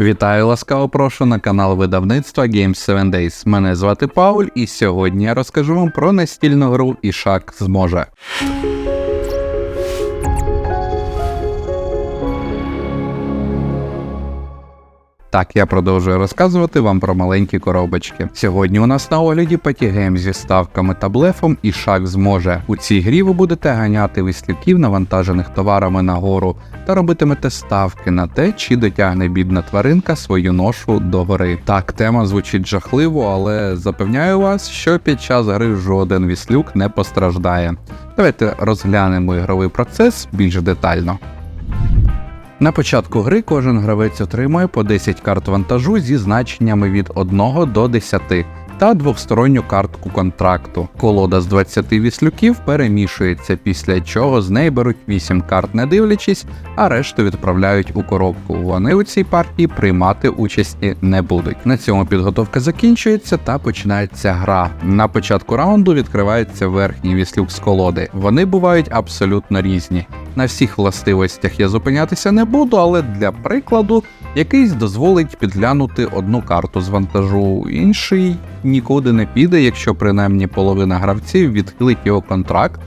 Вітаю ласкаво прошу на канал видавництва Games 7 Days. Мене звати Пауль, і сьогодні я розкажу вам про настільну гру Ішак зможе. Так, я продовжую розказувати вам про маленькі коробочки. Сьогодні у нас на огляді патігейм зі ставками та блефом і шаг зможе. У цій грі ви будете ганяти вислівків, навантажених товарами нагору, та робитимете ставки на те, чи дотягне бідна тваринка свою ношу до гори. Так, тема звучить жахливо, але запевняю вас, що під час гри жоден віслюк не постраждає. Давайте розглянемо ігровий процес більш детально. На початку гри кожен гравець отримує по 10 карт вантажу зі значеннями від 1 до 10 та двосторонню картку контракту. Колода з 20 віслюків перемішується, після чого з неї беруть 8 карт не дивлячись, а решту відправляють у коробку. Вони у цій партії приймати участі не будуть. На цьому підготовка закінчується та починається гра. На початку раунду відкривається верхній віслюк з колоди. Вони бувають абсолютно різні. На всіх властивостях я зупинятися не буду, але для прикладу якийсь дозволить підглянути одну карту з вантажу, інший нікуди не піде, якщо принаймні половина гравців відхилить його контракт.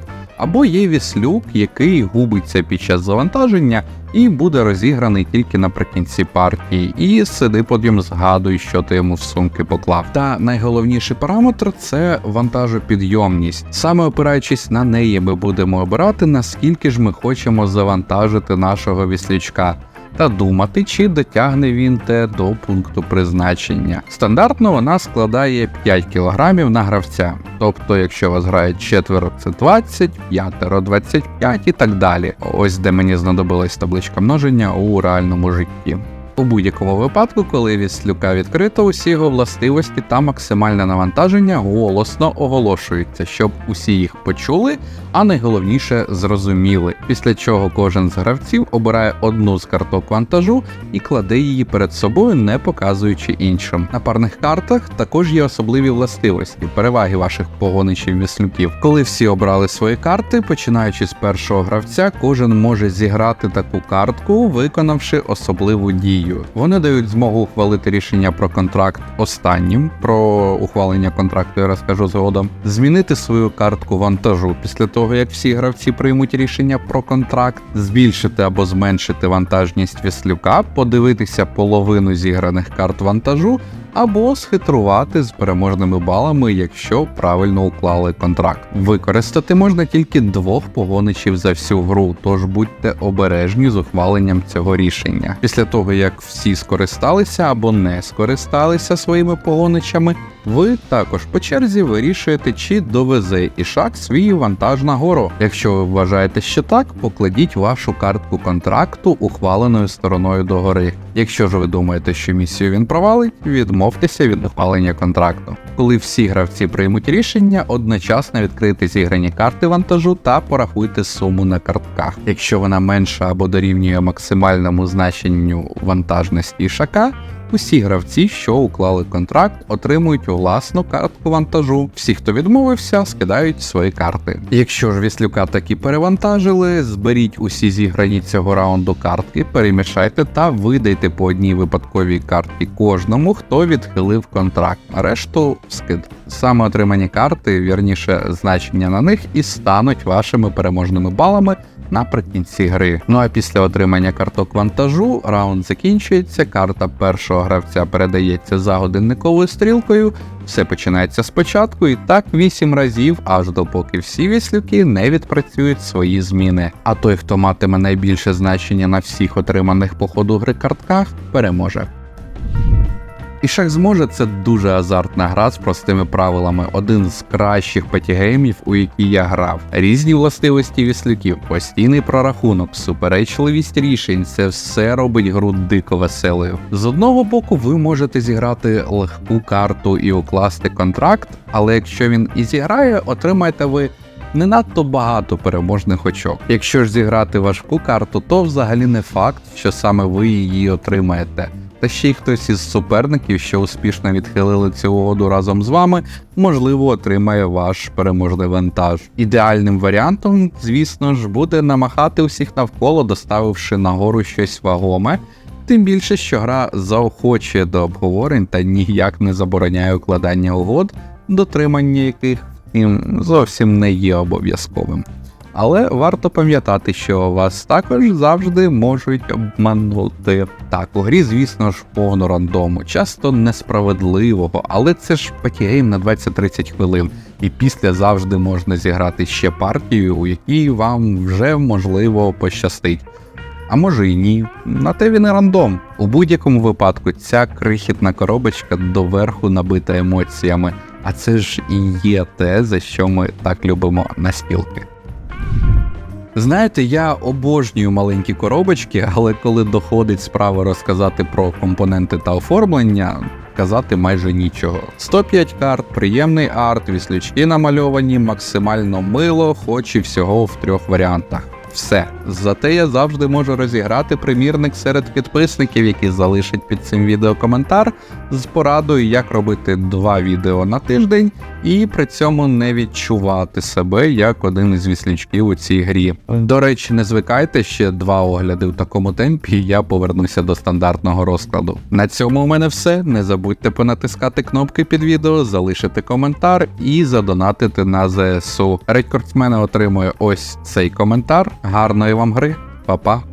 Або є віслюк, який губиться під час завантаження і буде розіграний тільки наприкінці партії, і сиди потім згадуй, що ти йому в сумки поклав. Та найголовніший параметр це вантажопідйомність. Саме опираючись на неї, ми будемо обирати, наскільки ж ми хочемо завантажити нашого віслючка. Та думати, чи дотягне він те до пункту призначення. Стандартно вона складає 5 кг на гравця. Тобто, якщо вас грає четверо, це 20, п'ятеро 25 і так далі. Ось де мені знадобилась табличка множення у реальному житті. У будь-якому випадку, коли віслюка відкрито, усі його властивості та максимальне навантаження голосно оголошуються, щоб усі їх почули, а найголовніше зрозуміли. Після чого кожен з гравців обирає одну з карток вантажу і кладе її перед собою, не показуючи іншим. На парних картах також є особливі властивості, переваги ваших погоничів віслюків. Коли всі обрали свої карти, починаючи з першого гравця, кожен може зіграти таку картку, виконавши особливу дію. Вони дають змогу ухвалити рішення про контракт останнім. Про ухвалення контракту я розкажу згодом. Змінити свою картку вантажу після того, як всі гравці приймуть рішення про контракт, збільшити або зменшити вантажність віслюка, подивитися половину зіграних карт вантажу. Або схитрувати з переможними балами, якщо правильно уклали контракт. Використати можна тільки двох погоничів за всю гру, тож будьте обережні з ухваленням цього рішення. Після того як всі скористалися або не скористалися своїми погоничами, ви також по черзі вирішуєте, чи довезе ішак свій вантаж на гору. Якщо ви вважаєте, що так, покладіть вашу картку контракту ухваленою стороною до гори. Якщо ж ви думаєте, що місію він провалить, відмовтеся від ухвалення контракту. Коли всі гравці приймуть рішення, одночасно відкрити зіграні карти вантажу та порахуйте суму на картках. Якщо вона менша або дорівнює максимальному значенню вантажності ішака, Усі гравці, що уклали контракт, отримують власну картку вантажу. Всі, хто відмовився, скидають свої карти. Якщо ж віслюка таки перевантажили, зберіть усі зіграні цього раунду картки, перемішайте та видайте по одній випадковій карті кожному, хто відхилив контракт. Решту скид. Саме отримані карти, вірніше значення на них, і стануть вашими переможними балами наприкінці гри. Ну а після отримання карток вантажу раунд закінчується. Карта першого гравця передається за годинниковою стрілкою. Все починається спочатку, і так 8 разів, аж допоки всі віслюки не відпрацюють свої зміни. А той, хто матиме найбільше значення на всіх отриманих по ходу гри картках, переможе. І шах зможе це дуже азартна гра з простими правилами. Один з кращих патігеймів, у які я грав. Різні властивості віслюків, постійний прорахунок, суперечливість рішень це все робить гру дико веселою. З одного боку, ви можете зіграти легку карту і укласти контракт, але якщо він і зіграє, отримаєте ви. Не надто багато переможних очок. Якщо ж зіграти важку карту, то взагалі не факт, що саме ви її отримаєте та ще й хтось із суперників, що успішно відхилили цю угоду разом з вами, можливо, отримає ваш переможний вантаж. Ідеальним варіантом, звісно ж, буде намахати усіх навколо, доставивши нагору щось вагоме. Тим більше, що гра заохочує до обговорень та ніяк не забороняє укладання угод, дотримання яких втім, зовсім не є обов'язковим. Але варто пам'ятати, що вас також завжди можуть обманути. Так, у грі, звісно ж, повно рандому, часто несправедливого, але це ж патігейм на 20-30 хвилин, і після завжди можна зіграти ще партію, у якій вам вже можливо пощастить. А може і ні. На те він і рандом. У будь-якому випадку ця крихітна коробочка доверху набита емоціями, а це ж і є те, за що ми так любимо настілки. Знаєте, я обожнюю маленькі коробочки, але коли доходить справа розказати про компоненти та оформлення, казати майже нічого. 105 карт, приємний арт, віслючки намальовані, максимально мило, хоч і всього в трьох варіантах. Все. Зате я завжди можу розіграти примірник серед підписників, які залишать під цим відео коментар з порадою, як робити два відео на тиждень і при цьому не відчувати себе як один із віслючків у цій грі. До речі, не звикайте ще два огляди в такому темпі, я повернуся до стандартного розкладу. На цьому у мене все. Не забудьте понатискати кнопки під відео, залишити коментар і задонатити на ЗСУ. Рекордсмени отримує ось цей коментар. Гарної вам гри, Па-па!